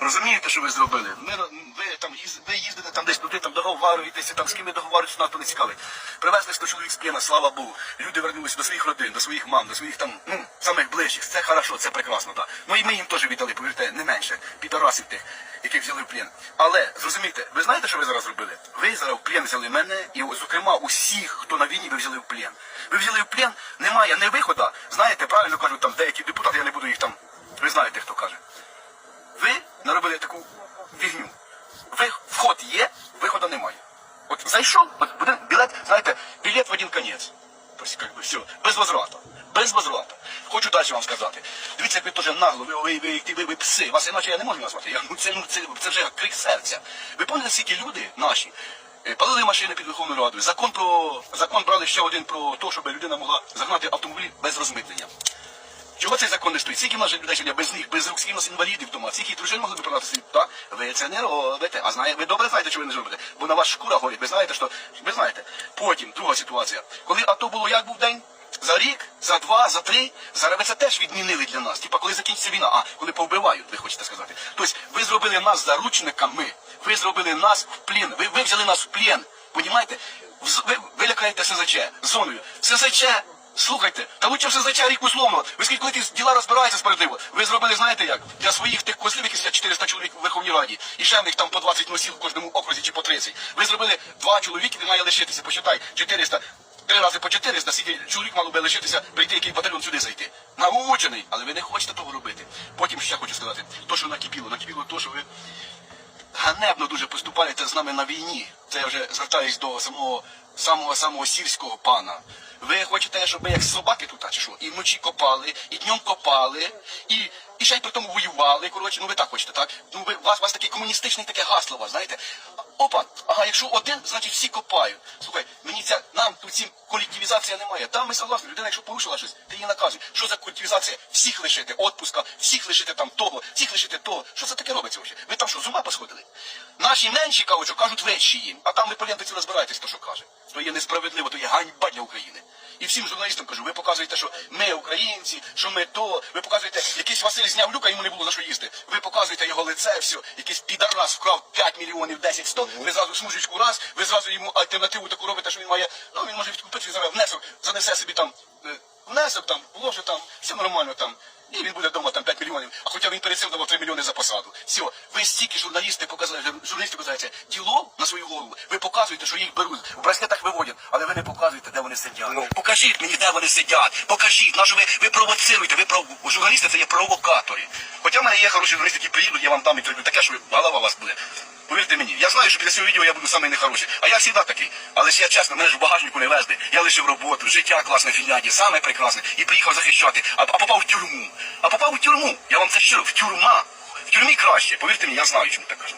Розумієте, що ви зробили? Ми, ви там їз- ви їздите там десь туди, там договарюєтеся, там з ким ви договарюєтеся, нас то не цікавить. Привезли 100 чоловік з плена, слава Богу. Люди вернулися до своїх родин, до своїх мам, до своїх там, ну, самих ближчих. Це хорошо, це прекрасно, так. Ну і ми їм теж віддали, повірте, не менше, підарасів тих, яких взяли в плен. Але, зрозумійте, ви знаєте, що ви зараз зробили? Ви зараз в плен взяли мене і, зокрема, усіх, хто на війні, ви взяли в плен. Ви взяли в плен, немає не виходу. Знаєте, правильно кажуть там деякі депутати, я не буду їх там, ви знаєте, хто каже. Ви Ви вход є, виходу немає. От зайшов, от білет, знаєте, білет в один конець. Тобто, як би, все, без возврата. Без возврата. Хочу далі вам сказати. Дивіться, ви теж нагло, ви, ви, ви, ви, ви, ви пси. Вас іначе я не можу назвати. Я, ну, це, ну, це, це вже крик серця. Ви пам'ятаєте, скільки люди наші е, палили машини під Верховною Радою. Закон про закон брали ще один про те, щоб людина могла загнати автомобіль без розмитнення. Чого цей закон не стоїть? Скільки в нас людей сьогодні без них, без рук, скільки в нас інвалідів вдома, скільки дружин могли б продати собі? Так? Ви це не робите. А знає, ви добре знаєте, що ви не робите. Бо на вас шкура горить. Ви знаєте, що ви знаєте. Потім друга ситуація. Коли АТО було як був день? За рік, за два, за три. Зараз ви це теж відмінили для нас. Типа, коли закінчиться війна, а коли повбивають, ви хочете сказати. Тобто ви зробили нас заручниками, ви зробили нас в плен, ви, ви взяли нас в плен. Понімаєте? Ви, ви лякаєте СЗЧ зоною. СЗЧ Слухайте, та лучше все за рік условно. Ви скільки коли ті діла розбираються справедливо. Ви зробили, знаєте як? Для своїх тих козлів, які сидять 400 чоловік в Верховній Раді, і ще в них там по 20 носів в кожному окрузі чи по 30. Ви зробили два чоловіки, де має лишитися, почитай, 400, три рази по 400, скільки чоловік мало би лишитися, прийти який батальйон сюди зайти. Научений, але ви не хочете того робити. Потім ще хочу сказати, то, що накипіло, накипіло то, що ви ганебно дуже поступаєте з нами на війні. Це я вже звертаюсь до самого самого самого сільського пана. Ви хочете, щоб ми як собаки тут, чи що? І вночі копали, і днем копали, і, і ще й при тому воювали. Коротше, ну ви так хочете, так? Ну ви вас, вас таке комуністичне таке гасло, вас, знаєте? Опа, ага, якщо один, значить всі копають. Слухай, мені ця нам тут ці колективізація немає. Там ми согласні, людина, якщо порушила щось, ти її наказуй. Що за колективізація? Всіх лишити, отпуска, всіх лишити там того, всіх лишити того. Що це таке робиться взагалі? Ви там що, з ума посходили? Наші менші кажуть, кажуть вещі їм, а там ви по лентиці розбираєтесь, то що каже. То є несправедливо, то є ганьба для України. І всім журналістам кажу, ви показуєте, що ми українці, що ми то. Ви показуєте, якийсь Василь зняв люка, йому не було за що їсти. Ви показуєте його лице, все, якийсь підарас вкрав 5 мільйонів 10-100, ви зразу смужечку раз, ви зразу йому альтернативу таку робите, що він має, ну він може відкупити внесок, занесе собі там е, внесок там, вложить там, все нормально там. І він буде вдома там 5 мільйонів, а хоча він перед цим давав 3 мільйони за посаду. Все, ви стільки журналісти показали, журналісти показуєте діло на свою голову. Ви показуєте, що їх беруть, в браслетах виводять, але ви не показуєте, де вони сидять. Покажіть мені, де вони сидять. Покажіть, на що ви, ви провоцируєте, ви пров... журналісти це є провокатори. Мене є хороші журналісти, які приїдуть, я вам дам інтерв'ю, таке, що голова у вас буде. Повірте мені, я знаю, що після цього відео я буду самий нехороший. А я завжди такий. Але ж я чесно, мене ж в багажнику не везли. Я лишив роботу, життя класне в Фінляндії, саме прекрасне. І приїхав захищати. А, а попав в тюрму. А попав в тюрму. Я вам це щиро, в тюрма. В тюрмі краще. Повірте мені, я знаю, чому так кажу.